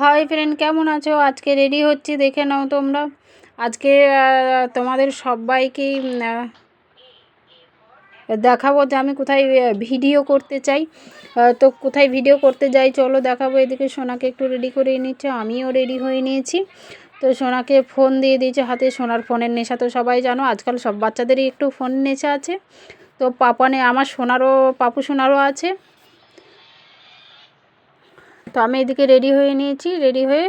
Hi friend, কেমন আছো? আজকে রেডি হচ্ছি, দেখে নাও তোমরা। আজকে তোমাদের সবাইকেই দেখাবো যে আমি কোথায় ভিডিও করতে চাই। তো কোথায় ভিডিও করতে যাই, চলো দেখাবো। এদিকে সোনাকে একটু রেডি করে নিচ্ছে, আমিও রেডি হয়ে নিয়েছি। তো সোনাকে ফোন দিয়ে দিয়েছে হাতে, সোনার ফোনের নেশা তো সবাই জানো, আজকাল সব বাচ্চাদেরই একটু ফোন নেশা আছে। তো পাপানে, আমার সোনারও, পাপু সোনারও আছে। তো আমি এদিকে রেডি হয়ে নিয়েছি রেডি হয়ে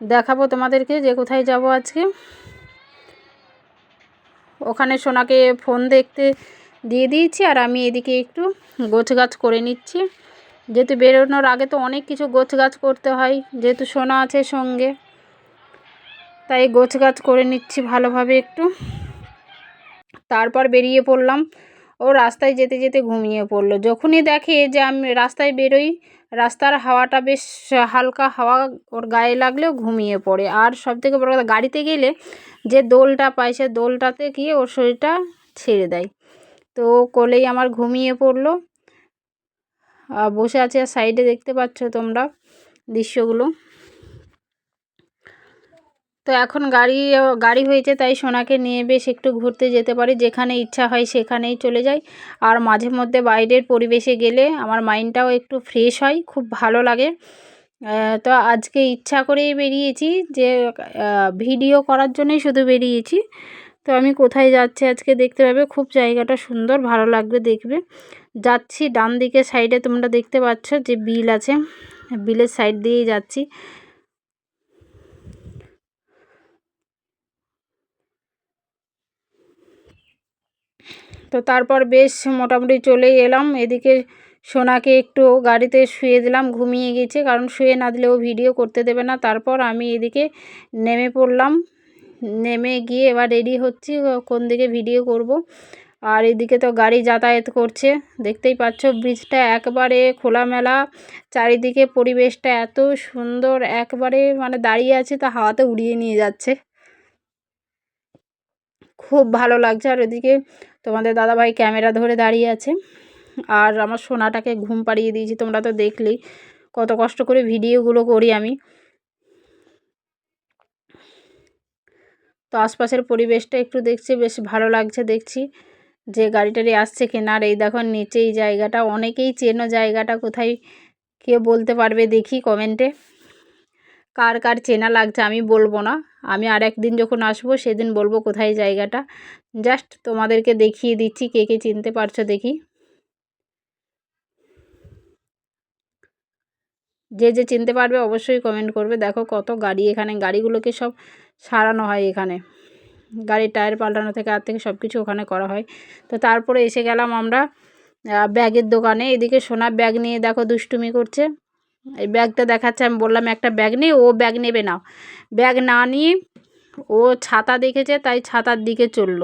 দেখাবো তোমাদেরকে যে কোথায় যাব আজকে। ওখানে সোনাকে ফোন দেখতে দিয়ে দিয়েছি আর আমি এদিকে একটু গোছ গাছ করে নিচ্ছি। যেহেতু বেরোনোর আগে তো অনেক কিছু গোছ গাছ করতে হয়, যেহেতু সোনা আছে সঙ্গে। তাই গোছ গাছ করে নিচ্ছি ভালোভাবে একটু। তারপর বেরিয়ে পড়লাম। ও রাস্তায় যেতে যেতে ঘুমিয়ে পড়ল। যখনই দেখে যে আমি রাস্তায় বেরোই রাস্তার হাওয়াটা বেশ হালকা হাওয়া ওর গায়ে লাগলেও ঘুমিয়ে পড়ে। আর সব থেকে বড় কথা, গাড়িতে গেলে যে দোলটা পায়, সে দোলটাতে গিয়ে ওর শরীরটা ছেড়ে দেয়। তো কোলেই আমার ঘুমিয়ে পড়ল। বসে আছে সাইডে দেখতে পাচ্ছ তোমরা দৃশ্যগুলো। তো এখন গাড়ি গাড়ি হয়েছে, তাই সোনাকে নিয়ে বেশ একটু ঘুরতে যেতে পারি। যেখানে ইচ্ছা হয় সেখানেই চলে যাই। আর মাঝে মধ্যে বাইরের পরিবেশে গেলে আমার মাইন্ডটাও একটু ফ্রেশ হয়, খুব ভালো লাগে। তো আজকে ইচ্ছা করেই বেরিয়েছি যে ভিডিও করার জন্যই শুধু বেরিয়েছি। তো আমি কোথায় যাচ্ছি আজকে দেখতে পাবে? খুব জায়গাটা সুন্দর, ভালো লাগবে দেখবে। যাচ্ছি ডান দিকে সাইডে, তোমরা দেখতে পাচ্ছ যে বিল আছে। বিলের সাইড দিয়েই যাচ্ছি। তো তারপর বেশ মোটামুটি চলেই এলাম। এদিকে সোনাকে একটু গাড়িতে শুয়ে দিলাম, ঘুমিয়ে গেছে। কারণ শুয়ে না দিলেও ভিডিও করতে দেবে না। তারপর আমি এদিকে নেমে পড়লাম। নেমে গিয়ে এবার রেডি হচ্ছি কোন দিকে ভিডিও করব। আর এদিকে তো গাড়ি যাতায়াত করছে। দেখতেই পাচ্ছ, ব্রিজটা একবারে খোলামেলা। চারিদিকে পরিবেশটা এত সুন্দর, একবারে মানে দাঁড়িয়ে আছে, তা হাওয়াতে উড়িয়ে নিয়ে যাচ্ছে। খুব ভালো লাগছে। আর ওদিকে তোমাদের দাদাভাই ক্যামেরা ধরে দাঁড়িয়ে আছে। আর আমার সোনাটাকে ঘুম পাড়িয়ে দিয়েছি, তোমরা তো দেখলেই। কত কষ্ট করে ভিডিওগুলো করি আমি। তো আশপাশের পরিবেশটা একটু দেখছি, বেশ ভালো লাগছে দেখছি যে গাড়ি টাড়ি আসছে কেনার এই দেখো নিচে এই জায়গাটা, অনেকেই চেনো জায়গাটা, কোথায় কে বলতে পারবে দেখি কমেন্টে। কার কার চেনা লাগছে আমি বলব না। আমি আর একদিন যখন আসব সেদিন বলব কোথায় জায়গাটা। জাস্ট তোমাদেরকে দেখিয়ে দিচ্ছি কে কে চিনতে পারছ দেখি। যে যে চিনতে পারবে অবশ্যই কমেন্ট করবে। দেখো কত গাড়ি এখানে, গাড়িগুলোকে সব সারানো হয় এখানে। গাড়ির টায়ার পাল্টানো থেকে আর থেকে সব কিছু ওখানে করা হয়। তো তারপরে এসে গেলাম আমরা ব্যাগের দোকানে। এদিকে সোনার ব্যাগ নিয়ে দেখো দুষ্টুমি করছে। এই ব্যাগটা দেখাচ্ছে, আমি বললাম একটা ব্যাগ নেই ও ব্যাগ নেবে না ব্যাগ না নিয়ে ও ছাতা দেখেছে, তাই ছাতার দিকে চলল।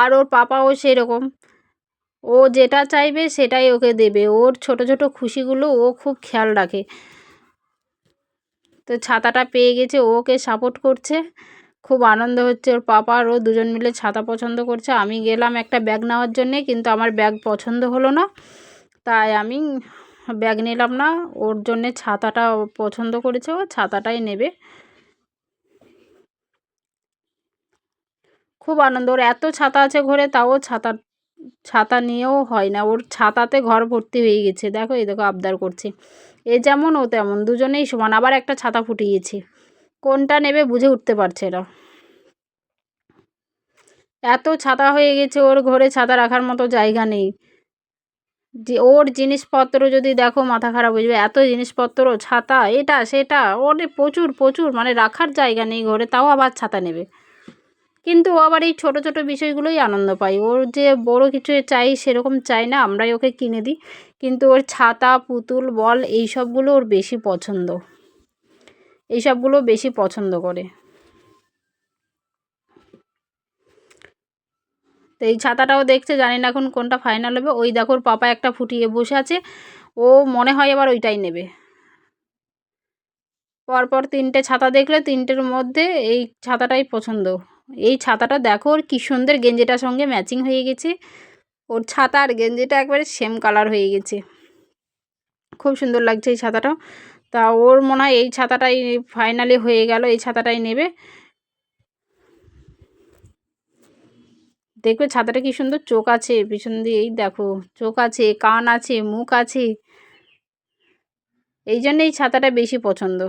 আর ওর পাপাও সেরকম। ও যেটা চাইবে সেটাই ওকে দেবে। ওর ছোট ছোট খুশিগুলো ও খুব খেয়াল রাখে। তো ছাতাটা পেয়ে গেছে, ওকে সাপোর্ট করছে। খুব আনন্দ হচ্ছে ওর পাপা আর ও দুজন মিলে ছাতা পছন্দ করছে। আমি গেলাম একটা ব্যাগ নেওয়ার জন্যে, কিন্তু আমার ব্যাগ পছন্দ হলো না। তাই আমি ব্যাগ নিলাম না, ওর জন্যে ছাতাটা পছন্দ করেছে ও, ছাতাটাই নেবে। খুব আনন্দ, ওর এত ছাতা আছে ঘরে, তাও ছাতা ছাতা নিয়েও হয় না। ওর ছাতাতে ঘর ভর্তি হয়ে গেছে, দেখো এই দেখো আবদার করছে। এ যেমন, ও তেমন, দুজনেই সমান, আবার একটা ছাতা ফুটিয়েছে। কোনটা নেবে বুঝে উঠতে পারছে না। এত ছাতা হয়ে গেছে, ওর ঘরে ছাতা রাখার মতো জায়গা নেই। যে ওর জিনিসপত্র যদি দেখো মাথা খারাপ হয়ে যাবে, এত জিনিসপত্র, ছাতা, এটা, সেটা, ওর প্রচুর প্রচুর মানে রাখার জায়গা নেই ঘরে, তাও আবার ছাতা নেবে। কিন্তু ও আবার এই ছোটো ছোটো বিষয়গুলোই আনন্দ পায়। ওর যে বড় কিছু চাই, সেরকম চাই না, আমরাই ওকে কিনে দিই। কিন্তু ওর ছাতা, পুতুল, বল, এই সবগুলো ওর বেশি পছন্দ। এই সবগুলো বেশি পছন্দ করে। তো এই ছাতাটাও দেখছে, জানি না এখন কোনটা ফাইনাল হবে। ওই দেখো ওর পাপা একটা ফুটিয়ে বসে আছে, ও মনে হয় এবার ওইটাই নেবে। পরপর তিনটে ছাতা দেখলে তিনটের মধ্যে এই ছাতাটাই পছন্দ। এই ছাতাটা দেখো ওর কী সুন্দর গেঞ্জিটার সঙ্গে ম্যাচিং হয়ে গেছে। ওর ছাতা আর গেঞ্জিটা একবারে সেম কালার হয়ে গেছে। খুব সুন্দর লাগছে এই ছাতাটা তা ওর মনে হয় এই ছাতাটাই ফাইনালি হয়ে গেল, এই ছাতাটাই নেবে। দেখবে ছাতাটা কি সুন্দর চোখ আছে, পিছন দিয়ে এই দেখো চোখ আছে, কান আছে, মুখ আছে। এই জন্য এই ছাতাটা বেশি পছন্দ।